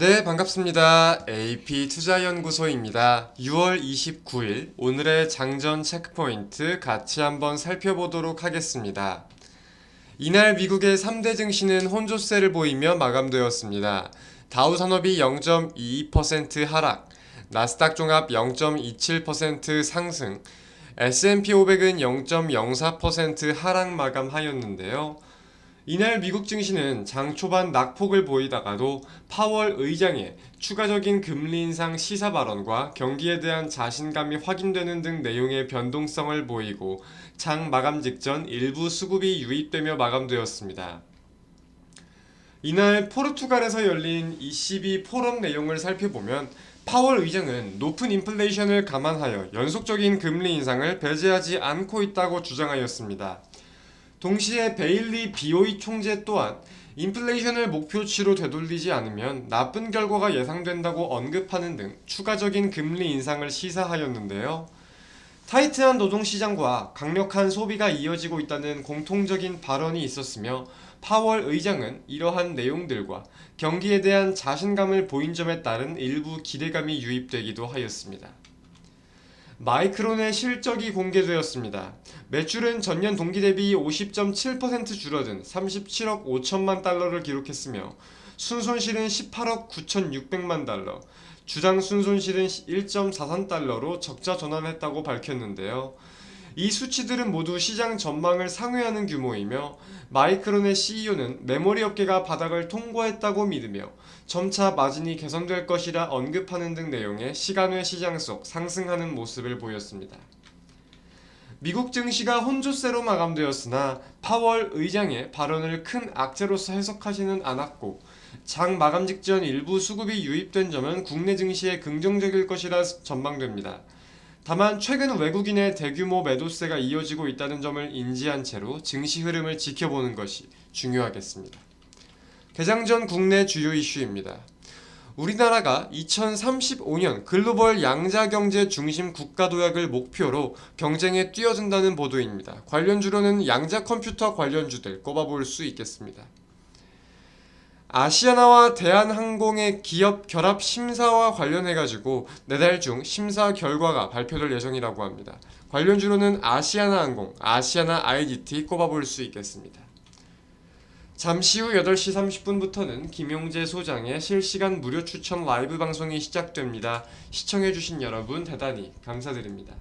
네, 반갑습니다. AP 투자연구소입니다. 6월 29일 오늘의 장전 체크포인트 같이 한번 살펴보도록 하겠습니다. 이날 미국의 3대 증시는 혼조세를 보이며 마감되었습니다. 다우 산업이 0.22% 하락, 나스닥 종합 0.27% 상승, S&P 500은 0.04% 하락 마감하였는데요. 이날 미국 증시는 장 초반 낙폭을 보이다가도 파월 의장의 추가적인 금리 인상 시사 발언과 경기에 대한 자신감이 확인되는 등 내용의 변동성을 보이고 장 마감 직전 일부 수급이 유입되며 마감되었습니다. 이날 포르투갈에서 열린 ECB 포럼 내용을 살펴보면 파월 의장은 높은 인플레이션을 감안하여 연속적인 금리 인상을 배제하지 않고 있다고 주장하였습니다. 동시에 베일리 비오이 총재 또한 인플레이션을 목표치로 되돌리지 않으면 나쁜 결과가 예상된다고 언급하는 등 추가적인 금리 인상을 시사하였는데요. 타이트한 노동시장과 강력한 소비가 이어지고 있다는 공통적인 발언이 있었으며 파월 의장은 이러한 내용들과 경기에 대한 자신감을 보인 점에 따른 일부 기대감이 유입되기도 하였습니다. 마이크론의 실적이 공개되었습니다. 매출은 전년 동기 대비 50.7% 줄어든 37억 5천만 달러를 기록했으며 순손실은 18억 9,600만 달러, 주당 순손실은 1.43달러로 적자 전환했다고 밝혔는데요. 이 수치들은 모두 시장 전망을 상회하는 규모이며 마이크론의 CEO는 메모리 업계가 바닥을 통과했다고 믿으며 점차 마진이 개선될 것이라 언급하는 등 내용의 시간 외 시장 속 상승하는 모습을 보였습니다. 미국 증시가 혼조세로 마감되었으나 파월 의장의 발언을 큰 악재로서 해석하지는 않았고 장 마감 직전 일부 수급이 유입된 점은 국내 증시에 긍정적일 것이라 전망됩니다. 다만 최근 외국인의 대규모 매도세가 이어지고 있다는 점을 인지한 채로 증시 흐름을 지켜보는 것이 중요하겠습니다. 개장 전 국내 주요 이슈입니다. 우리나라가 2035년 글로벌 양자 경제 중심 국가 도약을 목표로 경쟁에 뛰어든다는 보도입니다. 관련 주로는 양자 컴퓨터 관련 주들 꼽아볼 수 있겠습니다. 아시아나와 대한항공의 기업 결합 심사와 관련해 가지고 내달 중 심사 결과가 발표될 예정이라고 합니다. 관련 주로는 아시아나항공, 아시아나 IDT 꼽아볼 수 있겠습니다. 잠시 후 8시 30분부터는 김용재 소장의 실시간 무료 추천 라이브 방송이 시작됩니다. 시청해주신 여러분 대단히 감사드립니다.